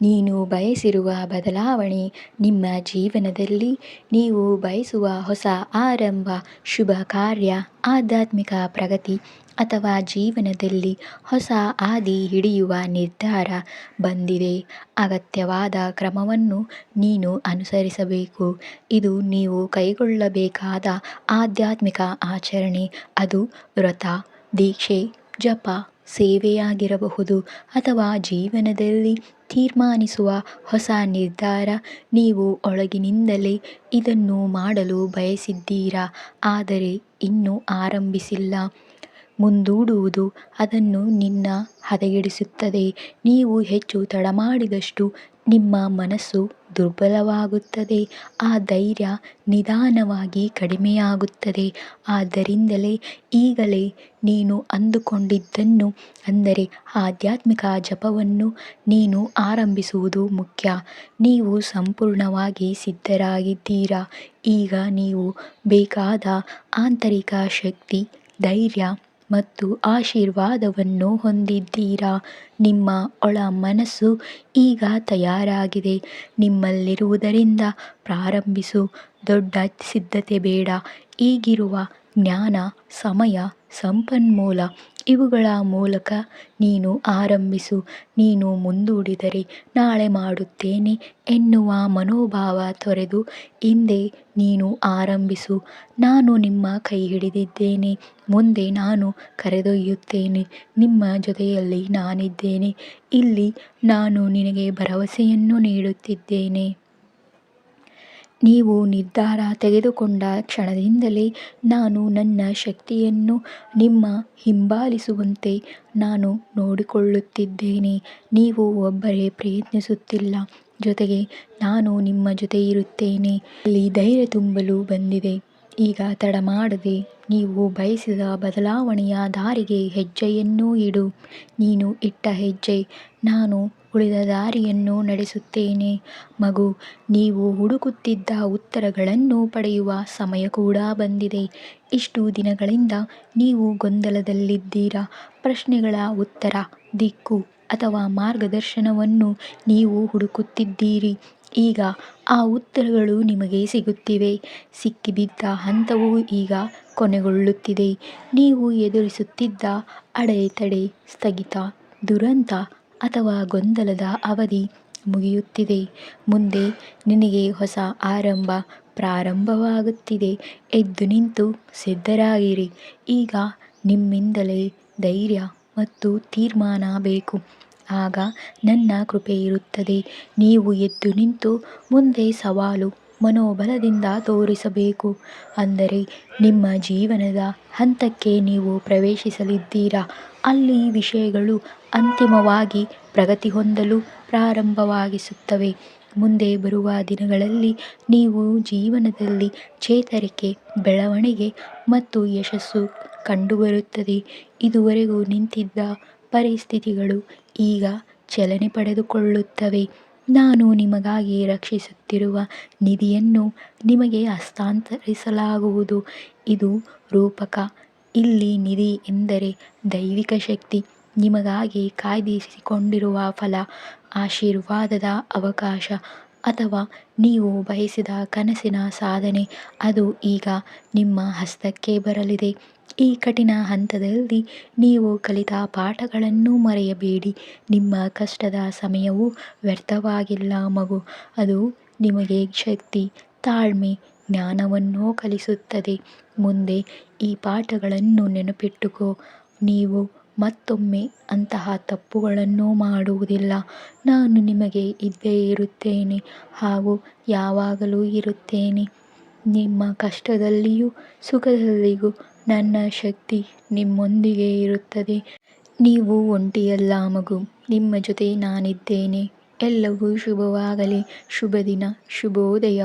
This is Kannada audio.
ನೀನು ಬಯಸಿರುವ ಬದಲಾವಣೆ ನಿಮ್ಮ ಜೀವನದಲ್ಲಿ. ನೀವು ಬಯಸುವ ಹೊಸ ಆರಂಭ, ಶುಭ ಕಾರ್ಯ, ಆಧ್ಯಾತ್ಮಿಕ ಪ್ರಗತಿ ಅಥವಾ ಜೀವನದಲ್ಲಿ ಹೊಸ ಆದಿ ಹಿಡಿಯುವ ನಿರ್ಧಾರ ಬಂದಿದೆ. ಅಗತ್ಯವಾದ ಕ್ರಮವನ್ನು ನೀನು ಅನುಸರಿಸಬೇಕು. ಇದು ನೀವು ಕೈಗೊಳ್ಳಬೇಕಾದ ಆಧ್ಯಾತ್ಮಿಕ ಆಚರಣೆ. ಅದು ವ್ರತ, ದೀಕ್ಷೆ ಜಪ ಸೇವೆಯಾಗಿರಬಹುದು ಅಥವಾ ಜೀವನದಲ್ಲಿ ತೀರ್ಮಾನಿಸುವ ಹೊಸ ನಿರ್ಧಾರ. ನೀವು ಒಳಗಿನಿಂದಲೇ ಇದನ್ನು ಮಾಡಲು ಬಯಸಿದ್ದೀರಾ? ಆದರೆ ಇನ್ನೂ ಆರಂಭಿಸಿಲ್ಲ. ಮುಂದೂಡುವುದು ಅದನ್ನು ನಿನ್ನ ಹದಗೆಡಿಸುತ್ತದೆ. ನೀವು ಹೆಚ್ಚು ತಡಮಾಡಿದಷ್ಟು ನಿಮ್ಮ ಮನಸ್ಸು ದುರ್ಬಲವಾಗುತ್ತದೆ. ಆ ಧೈರ್ಯ ನಿಧಾನವಾಗಿ ಕಡಿಮೆಯಾಗುತ್ತದೆ. ಆದ್ದರಿಂದಲೇ ಈಗಲೇ ನೀನು ಅಂದುಕೊಂಡಿದ್ದನ್ನು ಅಂದರೆ ಆಧ್ಯಾತ್ಮಿಕ ಜಪವನ್ನು ನೀನು ಆರಂಭಿಸುವುದು ಮುಖ್ಯ. ನೀವು ಸಂಪೂರ್ಣವಾಗಿ ಸಿದ್ಧರಾಗಿದ್ದೀರಾ. ಈಗ ನೀವು ಬೇಕಾದ ಆಂತರಿಕ ಶಕ್ತಿ, ಧೈರ್ಯ ಮತ್ತು ಆಶೀರ್ವಾದವನ್ನು ಹೊಂದಿದ್ದೀರಾ? ನಿಮ್ಮ ಒಳ ಮನಸ್ಸು ಈಗ ತಯಾರಾಗಿದೆ. ನಿಮ್ಮಲ್ಲಿರುವುದರಿಂದ ಪ್ರಾರಂಭಿಸು. ದೊಡ್ಡ ಸಿದ್ಧತೆ ಬೇಡ. ಈಗಿರುವ ಜ್ಞಾನ ಸಮಯ ಸಂಪನ್ಮೂಲ. ಇವುಗಳ ಮೂಲಕ ನೀನು ಆರಂಭಿಸು, ನೀನು ಮುಂದೂಡಿದರೆ ನಾಳೆ ಮಾಡುತ್ತೇನೆ ಎನ್ನುವ ಮನೋಭಾವ ತೊರೆದು ಹಿಂದೆ ನೀನು ಆರಂಭಿಸು. ನಾನು ನಿಮ್ಮ ಕೈ ಹಿಡಿದಿದ್ದೇನೆ, ಮುಂದೆ ನಾನು ಕರೆದೊಯ್ಯುತ್ತೇನೆ, ನಿಮ್ಮ ಜೊತೆಯಲ್ಲಿ ನಾನಿದ್ದೇನೆ, ಇಲ್ಲಿ ನಾನು ನಿನಗೆ ಭರವಸೆಯನ್ನು ನೀಡುತ್ತಿದ್ದೇನೆ. ನೀವು ನಿರ್ಧಾರ ತೆಗೆದುಕೊಂಡ ಕ್ಷಣದಿಂದಲೇ ನಾನು ನನ್ನ ಶಕ್ತಿಯನ್ನು ನಿಮ್ಮ ಹಿಂಬಾಲಿಸುವಂತೆ ನಾನು ನೋಡಿಕೊಳ್ಳುತ್ತಿದ್ದೇನೆ. ನೀವು ಒಬ್ಬರೇ ಪ್ರಯತ್ನಿಸುತ್ತಿಲ್ಲ. ಜೊತೆಗೆ ನಾನು ನಿಮ್ಮ ಜೊತೆ ಇರುತ್ತೇನೆ ಇಲ್ಲಿ ಧೈರ್ಯ ತುಂಬಲು ಬಂದಿದೆ. ಈಗ ತಡ ಮಾಡದೆ ನೀವು ಬಯಸಿದ ಬದಲಾವಣೆಯ ದಾರಿಗೆ ಹೆಜ್ಜೆಯನ್ನು ಇಡು. ನೀನು ಇಟ್ಟ ಹೆಜ್ಜೆ, ನಾನು ಉಳಿದ ದಾರಿಯನ್ನು ನಡೆಸುತ್ತೇನೆ. ಮಗು, ನೀವು ಹುಡುಕುತ್ತಿದ್ದ ಉತ್ತರಗಳನ್ನು ಪಡೆಯುವ ಸಮಯ ಕೂಡ ಬಂದಿದೆ. ಇಷ್ಟು ದಿನಗಳಿಂದ ನೀವು ಗೊಂದಲದಲ್ಲಿದ್ದೀರಾ? ಪ್ರಶ್ನೆಗಳ ಉತ್ತರ, ದಿಕ್ಕು ಅಥವಾ ಮಾರ್ಗದರ್ಶನವನ್ನು ನೀವು ಹುಡುಕುತ್ತಿದ್ದೀರಿ. ಈಗ ಆ ಉತ್ತರಗಳು ನಿಮಗೆ ಸಿಗುತ್ತಿವೆ. ಸಿಕ್ಕಿಬಿದ್ದ ಹಂತವು ಈಗ ಕೊನೆಗೊಳ್ಳುತ್ತಿದೆ. ನೀವು ಎದುರಿಸುತ್ತಿದ್ದ ಅಡೆತಡೆ, ಸ್ಥಗಿತ, ದುರಂತ ಅಥವಾ ಗೊಂದಲದ ಅವಧಿ ಮುಗಿಯುತ್ತಿದೆ. ಮುಂದೆ ನಿನಗೆ ಹೊಸ ಆರಂಭ, ಪ್ರಾರಂಭವಾಗುತ್ತಿದೆ. ಎದ್ದು ನಿಂತು ಸಿದ್ಧರಾಗಿರಿ. ಈಗ ನಿಮ್ಮಿಂದಲೇ ಧೈರ್ಯ ಮತ್ತು ತೀರ್ಮಾನ ಬೇಕು. ಆಗ ನನ್ನ ಕೃಪೆ ಇರುತ್ತದೆ. ನೀವು ಎದ್ದು ನಿಂತು ಮುಂದೆ ಸವಾಲು ಮನೋಬಲದಿಂದ ತೋರಿಸಬೇಕು. ಅಂದರೆ ನಿಮ್ಮ ಜೀವನದ ಹಂತಕ್ಕೆ ನೀವು ಪ್ರವೇಶಿಸಲಿದ್ದೀರಾ? ಅಲ್ಲಿ ವಿಷಯಗಳು ಅಂತಿಮವಾಗಿ ಪ್ರಗತಿ ಹೊಂದಲು ಪ್ರಾರಂಭವಾಗಿಸುತ್ತವೆ. ಮುಂದೆ ಬರುವ ದಿನಗಳಲ್ಲಿ ನೀವು ಜೀವನದಲ್ಲಿ ಚೇತರಿಕೆ, ಬೆಳವಣಿಗೆ ಮತ್ತು ಯಶಸ್ಸು ಕಂಡುಬರುತ್ತದೆ. ಇದುವರೆಗೂ ನಿಂತಿದ್ದ ಪರಿಸ್ಥಿತಿಗಳು ಈಗ ಚಲನೆ ಪಡೆದುಕೊಳ್ಳುತ್ತವೆ. ನಾನು ನಿಮಗಾಗಿ ರಕ್ಷಿಸುತ್ತಿರುವ ನಿಧಿಯನ್ನು ನಿಮಗೆ ಹಸ್ತಾಂತರಿಸಲಾಗುವುದು. ಇದು ರೂಪಕ. ಇಲ್ಲಿ ನಿಧಿ ಎಂದರೆ ದೈವಿಕ ಶಕ್ತಿ. ನಿಮಗಾಗಿ ಕಾಯ್ದಿರಿಸಿಕೊಂಡಿರುವ ಫಲ, ಆಶೀರ್ವಾದದ ಅವಕಾಶ. ಅಥವಾ ನೀವು ಬಯಸಿದ ಕನಸಿನ ಸಾಧನೆ, ಅದು ಈಗ ನಿಮ್ಮ ಹಸ್ತಕ್ಕೆ ಬರಲಿದೆ. ಈ ಕಠಿಣ ಹಂತದಲ್ಲಿ ನೀವು ಕಲಿತ ಪಾಠಗಳನ್ನು ಮರೆಯಬೇಡಿ. ನಿಮ್ಮ ಕಷ್ಟದ ಸಮಯವು ವ್ಯರ್ಥವಾಗಿಲ್ಲ ಮಗು. ಅದು ನಿಮಗೆ ಶಕ್ತಿ, ತಾಳ್ಮೆ, ಜ್ಞಾನವನ್ನು ಕಲಿಸುತ್ತದೆ. ಮುಂದೆ ಈ ಪಾಠಗಳನ್ನು ನೆನಪಿಟ್ಟುಕೋ. ನೀವು ಮತ್ತೊಮ್ಮೆ ಅಂತಹ ತಪ್ಪುಗಳನ್ನು ಮಾಡುವುದಿಲ್ಲ. ನಾನು ನಿಮಗೆ ಇದ್ದೇ ಇರುತ್ತೇನೆ ಹಾಗೂ ಯಾವಾಗಲೂ ಇರುತ್ತೇನೆ. ನಿಮ್ಮ ಕಷ್ಟದಲ್ಲಿಯೂ ಸುಖದಲ್ಲಿಯೂ ನನ್ನ ಶಕ್ತಿ ನಿಮ್ಮೊಂದಿಗೆ ಇರುತ್ತದೆ. ನೀವು ಒಂಟಿಯಲ್ಲ ಮಗು. ನಿಮ್ಮ ಜೊತೆ ನಾನಿದ್ದೇನೆ. ಎಲ್ಲವೂ ಶುಭವಾಗಲಿ. ಶುಭ ದಿನ ಶುಭೋದಯ.